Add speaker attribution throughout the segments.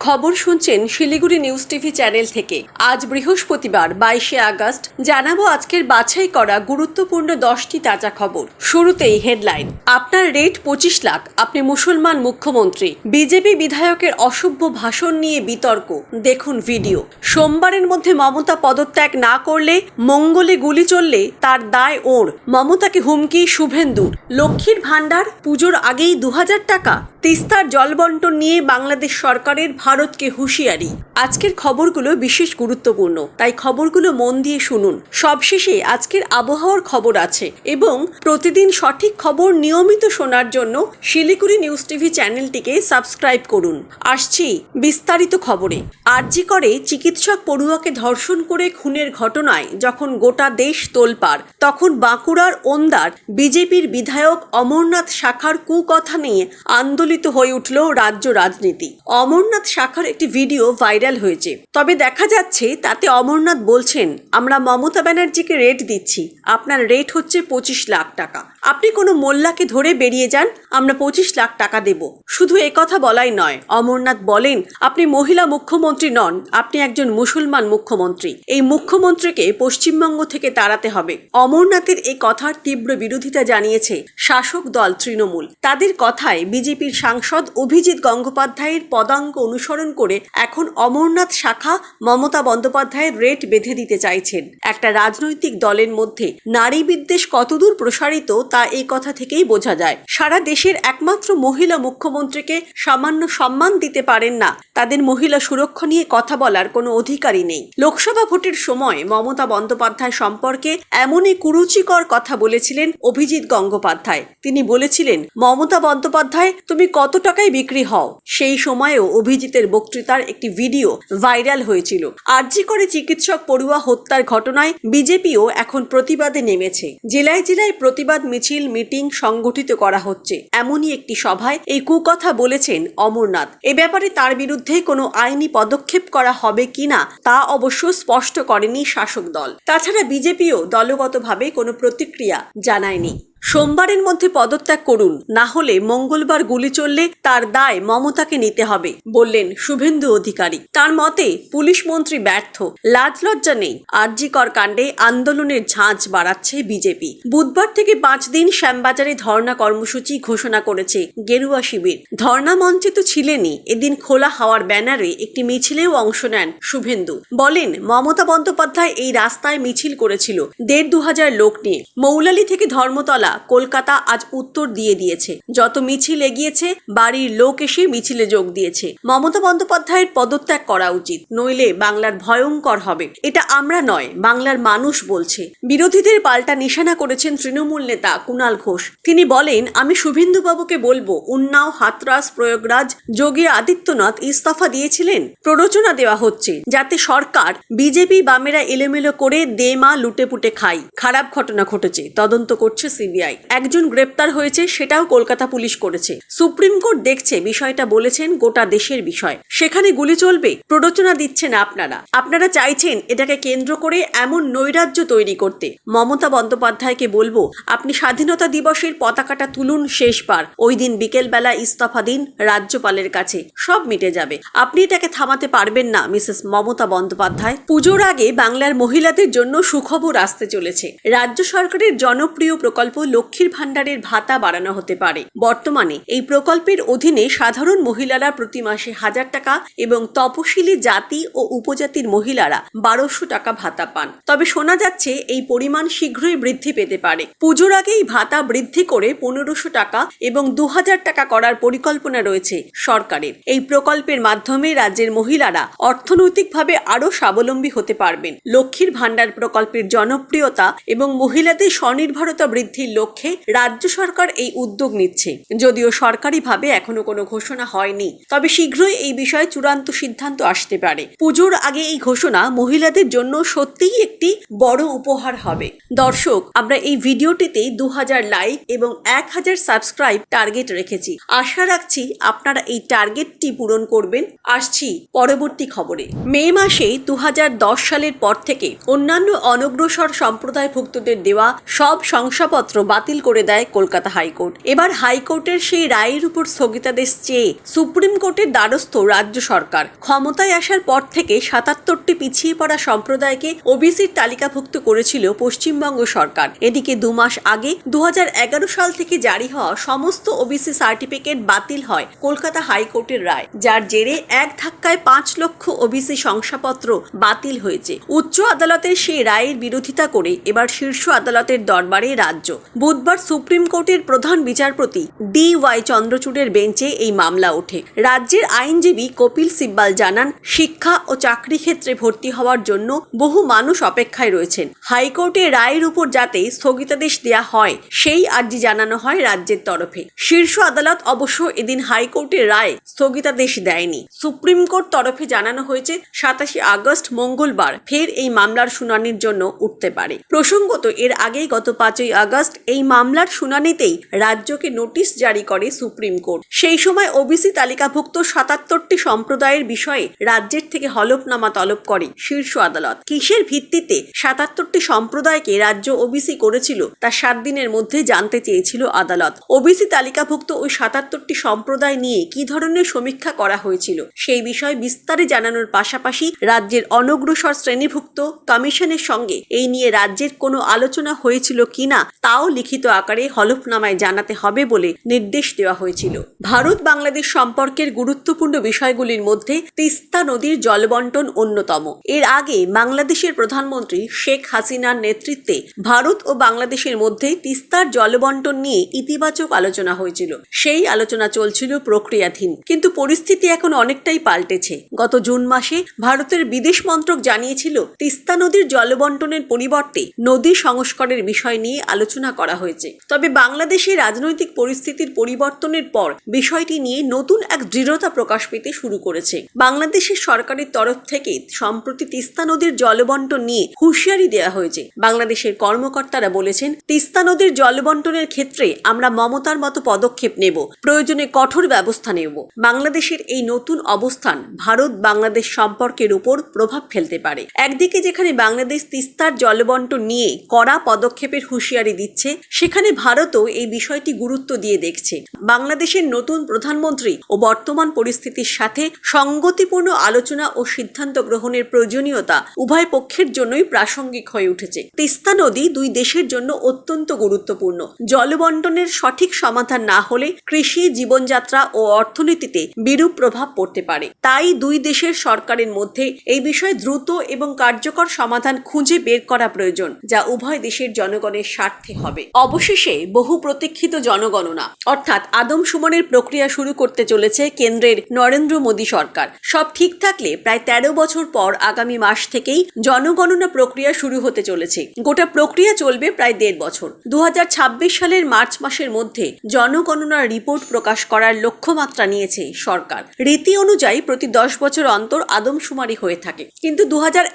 Speaker 1: খবর শুনছেন Siliguri news TV channel থেকে। আজ বৃহস্পতিবার, বাইশে আগস্ট। জানাব আজকের বাছাই করা গুরুত্বপূর্ণ দশটি তাজা খবর। শুরুতেই হেডলাইন, আপনার রেট পঁচিশ লাখ, আপনি মুসলমান মুখ্যমন্ত্রী। বিজেপি বিধায়কের অসভ্য ভাষণ নিয়ে বিতর্ক, দেখুন ভিডিও। সোমবারের মধ্যে মমতা পদত্যাগ না করলে, মঙ্গলে গুলি চললে তার দায় ওর। মমতাকে হুমকি শুভেন্দুর। লক্ষ্মীর ভাণ্ডার, পুজোর আগেই দু হাজার টাকা। তিস্তার জলবন্টন নিয়ে বাংলাদেশ সরকারের ভারতকে হুঁশিয়ারি। আজকের খবরগুলো বিশেষ গুরুত্বপূর্ণ, তাই খবরগুলো মন দিয়ে শুনুন। সবশেষে আজকের আবহাওয়ার খবর আছে এবং প্রতিদিন সঠিক খবর নিয়মিত শোনার জন্য শিলিগুড়ি নিউজ টিভি চ্যানেলটিকে সাবস্ক্রাইব করুন। আসছি বিস্তারিত খবরে। আরজি করে চিকিৎসক পড়ুয়াকে ধর্ষণ করে খুনের ঘটনায় যখন গোটা দেশ তোলপাড়, তখন বাঁকুড়ার ওন্দার বিজেপির বিধায়ক অমরনাথ শাখার কুকথা নিয়ে আন্দোলিত হয়ে উঠল রাজ্য রাজনীতি। অমরনাথ শাখার একটি ভিডিও ভাইরাল হয়েছে। তবে দেখা যাচ্ছে তাতে অমরনাথ বলছেন, আমরা মমতা ব্যানার্জিকে রেট দিচ্ছি। আপনার রেট হচ্ছে পঁচিশ লাখ টাকা। আপনি কোনো মোল্লাকে ধরে বেরিয়ে যান, আমরা পঁচিশ লাখ টাকা দেব। শুধু কথা বলাই নয়, অমরনাথ বলেন, আপনি মহিলা মুখ্যমন্ত্রী নন, আপনি একজন মুসলমান মুখ্যমন্ত্রী। এই মুখ্যমন্ত্রীকে পশ্চিমবঙ্গ থেকে তাড়াতে হবে। অমরনাথের এই কথার তীব্র বিরোধিতা জানিয়েছে শাসক দল তৃণমূল। তাদের কথায় বিজেপির সাংসদ অভিজিৎ গঙ্গোপাধ্যায়ের পদাঙ্ক অনুসরণ করে এখন অমরনাথ শাখা মমতা বন্দ্যোপাধ্যায়ের রেট বেঁধে দিতে চাইছেন। একটা রাজনৈতিক দলের মধ্যে নারী বিদ্বেষ কতদূর প্রসারিত তা এই কথা থেকেই বোঝা যায়। সারা দেশের একমাত্র মহিলা মুখ্যমন্ত্রীকে সামান্য সম্মান দিতে পারেন না। তাদের মহিলা সুরক্ষা নিয়ে কথা বলার কোনো অধিকারই নেই। লোকসভা ভোটের সময় মমতা বন্দ্যোপাধ্যায় সম্পর্কে এমনই কুরুচিকর কথা বলেছিলেন অভিজিৎ গঙ্গোপাধ্যায়। তিনি বলেছিলেন, মমতা বন্দ্যোপাধ্যায়, তুমি কত টাকায় বিক্রি হও? সেই সময়েও অভিজিতের বক্তৃতার একটি ভিডিও ভাইরাল হয়েছিল। আরজি করে চিকিৎসক পড়ুয়া হত্যার ঘটনায় বিজেপিও এখন প্রতিবাদে নেমেছে। জেলায় জেলায় প্রতিবাদ মিছিল, মিটিং সংগঠিত করা হচ্ছে। এমনই একটি সভায় এই কুকথা বলেছেন অমরনাথ। এ ব্যাপারে তার বিরুদ্ধে কোনো আইনি পদক্ষেপ করা হবে কিনা তা অবশ্য স্পষ্ট করেনি শাসক দল। তাছাড়া বিজেপিও দলগতভাবে কোনো প্রতিক্রিয়া জানায়নি। সোমবারের মধ্যে পদত্যাগ করুন, না হলে মঙ্গলবার গুলি চললে তার দায় মমতাকে নিতে হবে, বললেন শুভেন্দু অধিকারী। তার মতে, পুলিশ মন্ত্রী ব্যর্থ, লাজ লজ্জা নেই, আরজিকর কাণ্ডে আন্দোলনের ঝাঁঝ বাড়াচ্ছে বিজেপি। বুধবার থেকে পাঁচ দিন শ্যামবাজারে ধর্ণা কর্মসূচি ঘোষণা করেছে গেরুয়া শিবির। ধর্ণা মঞ্চে তো ছিলেনই, এদিন খোলা হাওয়ার ব্যানারে একটি মিছিলেও অংশ নেন শুভেন্দু। বলেন, মমতা বন্দ্যোপাধ্যায় এই রাস্তায় মিছিল করেছিল, দেড় দু হাজার লোক নিয়ে। মৌলালি থেকে ধর্মতলা কলকাতা আজ উত্তর দিয়ে দিয়েছে। যত মিছিল এগিয়েছে, বাড়ির লোক এসে মিছিলে যোগ দিয়েছে। মমতা বন্দ্যোপাধ্যায়ের পদত্যাগ করা উচিত, নইলে বাংলার ভয়ঙ্কর হবে। এটা আমরা নয়, বাংলার মানুষ বলছে। বিরোধীদের পাল্টা নিশানা করেছেন তৃণমূল নেতা কুণাল ঘোষ। তিনি বলেন, আমি শুভেন্দুবাবুকে বলব, উন্নাও, হাতরাস, প্রয়োগরাজ, যোগী আদিত্যনাথ ইস্তফা দিয়েছিলেন। প্ররোচনা দেওয়া হচ্ছে, যাতে সরকার বিজেপি বামেরা এলোমেলো করে দে মা লুটে পুটে খাই। খারাপ ঘটনা ঘটেছে, তদন্ত করছে সিবিআই। একজন গ্রেপ্তার হয়েছে, সেটাও কলকাতা পুলিশ করেছে। সুপ্রিম কোর্ট দেখছে, বিষয়টা বলেছেন গোটা দেশের বিষয়। সেখানে গুলি চলবে, প্ররোচনা দিচ্ছেন আপনারা। আপনারা চাইছেন এটাকে কেন্দ্র করে এমন নৈরাজ্য তৈরি করতে। মমতা বন্দ্যোপাধ্যায়কে বলব, আপনি স্বাধীনতা দিবসের পতাকাটা তুলুন শেষবার। ওই দিন বিকেলবেলা ইস্তফা দিন রাজ্যপালের কাছে। সব মিটে যাবে। আপনি এটাকে থামাতে পারবেন না, মিসেস মমতা বন্দ্যোপাধ্যায়। পুজোর আগে বাংলার মহিলাদের জন্য সুখবর আসতে চলেছে। রাজ্য সরকারের জনপ্রিয় প্রকল্প লক্ষ্মীর ভাণ্ডারের ভাতা বাড়ানো হতে পারে। বর্তমানে এই প্রকল্পের অধীনে সাধারণ মহিলারা প্রতি মাসে হাজার টাকা এবং তপশিলি জাতি ও উপজাতির মহিলারা বারোশো টাকা ভাতা পান। তবে শোনা যাচ্ছে এই পরিমাণ শীঘ্রই বৃদ্ধি পেতে পারে। পুজোর আগেই ভাতা বৃদ্ধি করে পনেরোশো টাকা এবং দু হাজার টাকা করার পরিকল্পনা রয়েছে সরকারের। এই প্রকল্পের মাধ্যমে রাজ্যের মহিলারা অর্থনৈতিকভাবে আরও স্বাবলম্বী হতে পারবেন। লক্ষ্মীর ভাণ্ডার প্রকল্পের জনপ্রিয়তা এবং মহিলাদের স্বনির্ভরতা বৃদ্ধির লক্ষ্যে রাজ্য সরকার এই উদ্যোগ নিচ্ছে। যদিও সরকারিভাবে এখনও কোনো ঘোষণা হয়নি, তবে শীঘ্রই এই বিষয়ে চূড়ান্ত সিদ্ধান্ত আসতে পারে। পুজোর আগে এই ঘোষণা মহিলাদের জন্য সত্যিই একটি বড় উপহার হবে। দর্শক, আমরা এই ভিডিওটিতে দু হাজার লাইক এবং এক হাজার সাবস্ক্রাইব টার্গেট রেখেছি। আশা রাখছি আপনারা এই টার্গেটটি পূরণ করবেন। আসছি পরবর্তী খবরে। মে মাসে দু হাজার দশ সালের পর থেকে অন্যান্য অনগ্রসর সম্প্রদায়ভুক্তদের দেওয়া সব শংসাপত্র বাতিল করে দেয় কলকাতা হাইকোর্ট। এবার হাইকোর্টের সেই রায়ের উপর স্থগিতাদেশ চেয়ে সুপ্রিম কোর্টের দ্বারস্থ রাজ্য সরকার। ক্ষমতায় আসার পর থেকে সাতাত্তরটি পিছিয়ে পড়া সম্প্রদায়কে ওবিসির তালিকাভুক্ত করেছিল পশ্চিমবঙ্গ সরকার। এদিকে দু মাস আগে দুহাজার এগারো সাল থেকে জারি হওয়া সমস্ত ওবিসি সার্টিফিকেট বাতিল হয় কলকাতা হাইকোর্টের রায়। যার জেরে এক ধাক্কায় পাঁচ লক্ষ ওবিসি শংসাপত্র বাতিল হয়েছে। উচ্চ আদালতের সেই রায়ের বিরোধিতা করে এবার শীর্ষ আদালতের দরবারে রাজ্য। বুধবার সুপ্রিম কোর্টের প্রধান বিচারপতি ডি ওয়াই চন্দ্রচূড়ের বেঞ্চে এই মামলা ওঠে। রাজ্যের আইনজীবী কপিল সিব্বাল জানান, শিক্ষা ও চাকরি ক্ষেত্রে ভর্তি হওয়ার জন্য বহু মানুষ অপেক্ষায় রয়েছেন। হাইকোর্টে রায়ের উপর যাতে স্থগিতাদেশ দেয়া হয়, সেই আর্জি জানানো হয় রাজ্যের তরফে। শীর্ষ আদালত অবশ্য এদিন হাইকোর্টের রায় স্থগিতাদেশ দেয়নি। সুপ্রিম কোর্ট তরফে জানানো হয়েছে, সাতাশে আগস্ট মঙ্গলবার ফের এই মামলার শুনানির জন্য উঠতে পারে। প্রসঙ্গত, এর আগেই গত পাঁচই আগস্ট এই মামলার শুনানিতেই রাজ্যকে নোটিশ জারি করে সুপ্রিম কোর্ট। সেই সময় ওবিসি তালিকাভুক্ত সাতাত্তরটি সম্প্রদায়ের বিষয়ে রাজ্যের থেকে হলফনামা তলব করে শীর্ষ আদালত। কিসের ভিত্তিতে সাতাত্তরটি সম্প্রদায়কে রাজ্য ওবিসি করেছিল তা সাত দিনের মধ্যে জানতে চেয়েছিল আদালত। ওবিসি তালিকাভুক্ত ওই সাতাত্তরটি সম্প্রদায় নিয়ে কি ধরনের সমীক্ষা করা হয়েছিল সেই বিষয়ে বিস্তারে জানানোর পাশাপাশি রাজ্যের অনগ্রসর শ্রেণীভুক্ত কমিশনের সঙ্গে এই নিয়ে রাজ্যের কোনো আলোচনা হয়েছিল কিনা তাও লিখিত আকারে হলফনামায় জানাতে হবে বলে নির্দেশ দেওয়া হয়েছিল। ভারত বাংলাদেশ সম্পর্কের গুরুত্বপূর্ণ বিষয়গুলির মধ্যে তিস্তা নদীর জলবন্টন অন্যতম। এর আগে বাংলাদেশের প্রধানমন্ত্রী শেখ হাসিনার নেতৃত্বে ভারত ও বাংলাদেশের মধ্যে তিস্তার জলবন্টন নিয়ে ইতিবাচক আলোচনা হয়েছিল। সেই আলোচনা চলছিল প্রক্রিয়াধীন। কিন্তু পরিস্থিতি এখন অনেকটাই পাল্টেছে। গত জুন মাসে ভারতের বিদেশ মন্ত্রক জানিয়েছিল, তিস্তা নদীর জলবন্টনের পরিবর্তে নদী সংস্কারের বিষয় নিয়ে আলোচনা করা হয়েছে। তবে বাংলাদেশের রাজনৈতিক পরিস্থিতির পরিবর্তনের পর বিষয়টি নিয়ে নতুন এক দৃঢ়তা প্রকাশ পেতে শুরু করেছে। বাংলাদেশের সরকারের তরফ থেকে সম্প্রতি তিস্তা নদীর জলবন্টন নিয়ে হুঁশিয়ারি দেওয়া হয়েছে। বাংলাদেশের কর্মকর্তারা বলেছেন, তিস্তা নদীর জলবন্টনের ক্ষেত্রে আমরা মমতার মতো পদক্ষেপ নেব, প্রয়োজনে কঠোর ব্যবস্থা নেব। বাংলাদেশের এই নতুন অবস্থান ভারত বাংলাদেশ সম্পর্কের উপর প্রভাব ফেলতে পারে। একদিকে যেখানে বাংলাদেশ তিস্তার জলবন্টন নিয়ে কড়া পদক্ষেপের হুঁশিয়ারি দিচ্ছে সেখানে ভারতও এই বিষয়টি গুরুত্ব দিয়ে দেখছে। বাংলাদেশের নতুন প্রধানমন্ত্রী ও বর্তমান পরিস্থিতির সাথে সঙ্গতিপূর্ণ আলোচনা ও সিদ্ধান্ত গ্রহণের প্রয়োজনীয়তা উভয় পক্ষের জন্যই প্রাসঙ্গিক হয়ে উঠেছে। তিস্তা নদী দুই দেশের জন্য অত্যন্ত গুরুত্বপূর্ণ। জলবন্টনের সঠিক সমাধান না হলে কৃষি, জীবনযাত্রা ও অর্থনীতিতে বিরূপ প্রভাব পড়তে পারে। তাই দুই দেশের সরকারের মধ্যে এই বিষয়ে দ্রুত এবং কার্যকর সমাধান খুঁজে বের করা প্রয়োজন, যা উভয় দেশের জনগণের স্বার্থে হবে। অবশেষে বহু প্রতীক্ষিত জনগণনা, অর্থাৎ আদমশুমারির প্রক্রিয়া শুরু করতে চলেছে কেন্দ্রের নরেন্দ্র মোদী সরকার। সব ঠিক থাকলে প্রায় তেরো বছর পর আগামী মাস থেকেই জনগণনা প্রক্রিয়া শুরু হতে চলেছে। গোটা প্রক্রিয়া চলবে প্রায় দেড় বছর। দু সালের মার্চ মাসের মধ্যে জনগণনার রিপোর্ট প্রকাশ করার লক্ষ্যমাত্রা নিয়েছে সরকার। রীতি অনুযায়ী প্রতি দশ বছর অন্তর আদমশুমারি হয়ে থাকে। কিন্তু দু হাজার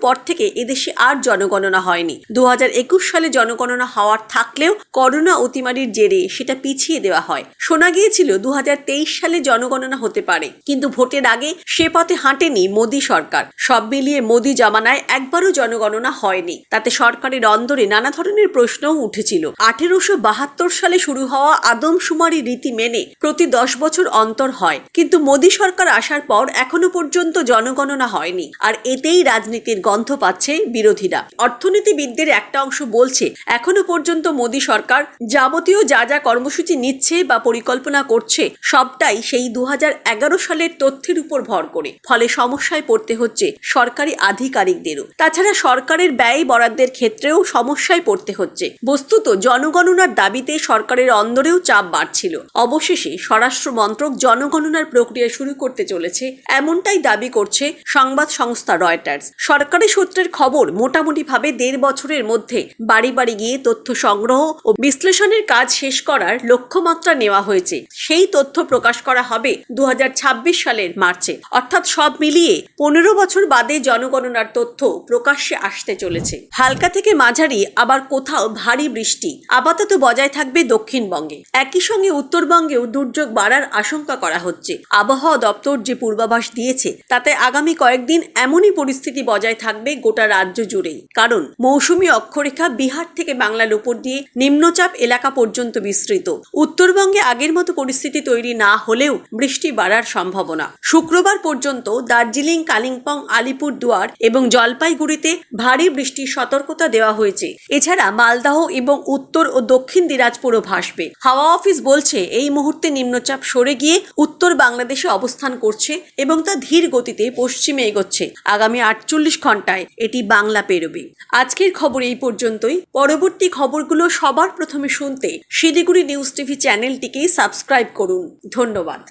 Speaker 1: পর থেকে এদেশে আর জনগণনা হয়নি। দু হাজার একুশ সালে জনগণনা হওয়ার থাকলেও করোনা অতিমারির জেরে সেটা পিছিয়ে দেওয়া হয়। শোনা গিয়েছিল দু সালে জনগণনা হতে পারে, কিন্তু ভোটের আগে সে পথে হাঁটেনি মোদী সরকার। সব মিলিয়ে মোদী জামানায় একবারও জনগণনা হয়নি। তাতে সরকারের অন্দরে নানা ধরনের প্রশ্নও উঠেছিল। আঠেরোশো বাহাত্তর সালে শুরু হওয়া আদমশুমারি রীতি মেনে প্রতি দশ বছর অন্তর হয়, কিন্তু মোদী সরকার আসার পর এখনও পর্যন্ত জনগণনা হয়নি। আর এতেই রাজনীতির গন্ধ পাচ্ছে বিরোধীরা। অর্থনীতিবিদদের একটা অংশ বলছে, এখনও পর্যন্ত মোদী সরকার যাবতীয় যা যা কর্মসূচি নিচ্ছে বা পরিকল্পনা করছে, সবটাই সেই দু হাজার এগারো সালের তথ্যের উপর ভর করে। ফলে সমস্যায় পড়তে হচ্ছে সরকারি আধিকারিকদেরও। তাছাড়া সরকারের ব্যয় বরাদ্দের ক্ষেত্রেও সমস্যায় পড়তে হচ্ছে। বস্তুত জনগণনার দাবিতে সরকারের অন্দরেও চাপ বাড়ছিল। অবশেষে স্বরাষ্ট্র মন্ত্রক জনগণনার প্রক্রিয়া শুরু করতে চলেছে, এমনটাই দাবি করছে সংবাদ সংস্থা রয়টার্স। সরকারি সূত্রের খবর, মোটামুটিভাবে দেড় বছরের মধ্যে বাড়ি বাড়ি গিয়ে তথ্য সংগ্রহ ও বিশ্লেষণের কাজ শেষ করার লক্ষ্যমাত্রা নেওয়া হয়েছে। সেই তথ্য প্রকাশ করা হবে দুহাজার ছাব্বিশ সালের মার্চে। অর্থাৎ সব মিলিয়ে পনেরো বছর বাদে জনগণনার তথ্য প্রকাশ্যে আসতে চলেছে। হালকা থেকে মাঝারি, আবার কোথাও ভারী বৃষ্টি। আপাতত বজায় থাকবে দক্ষিণবঙ্গে। একই সঙ্গে উত্তরবঙ্গেও দুর্যোগ বাড়ার আশঙ্কা করা হচ্ছে। আবহাওয়া দপ্তর যে পূর্বাভাস দিয়েছে, তাতে আগামী কয়েকদিন এমনই পরিস্থিতি বজায় থাকবে গোটা রাজ্য জুড়েই। কারণ, মৌসুমী অক্ষরেখা বিহার থেকে বাংলার উপর দিয়ে নিম্নচাপ এলাকা পর্যন্ত বিস্তৃত। উত্তরবঙ্গে আগের মতো পরিস্থিতি তৈরি না হলেও বৃষ্টি বাড়ার সম্ভাবনা। শুক্রবার পর্যন্ত দার্জিলিং, কালিম্পং, আলিপুরদুয়ার এবং জলপাইগুড়িতে ভারী বৃষ্টির সতর্কতা দেওয়া হয়েছে। এছাড়া মালদাহ এবং উত্তর ও দক্ষিণ দিনাজপুরও ভাসবে। হাওয়া অফিস বলছে, এই মুহূর্তে নিম্নচাপ সরে গিয়ে উত্তর বাংলাদেশে অবস্থান করছে এবং তা ধীর গতিতে পশ্চিমে এগোচ্ছে। আগামী আটচল্লিশ ঘন্টায় এটি বাংলা পেরোবে। আজকের খবর এই পর্যন্তই। পরবর্তী খবরগুলো সবার প্রথমে শুনতে শিলিগুড়ি নিউজ টিভি চ্যানেলটিকে সাবস্ক্রাইব করুন। ধন্যবাদ।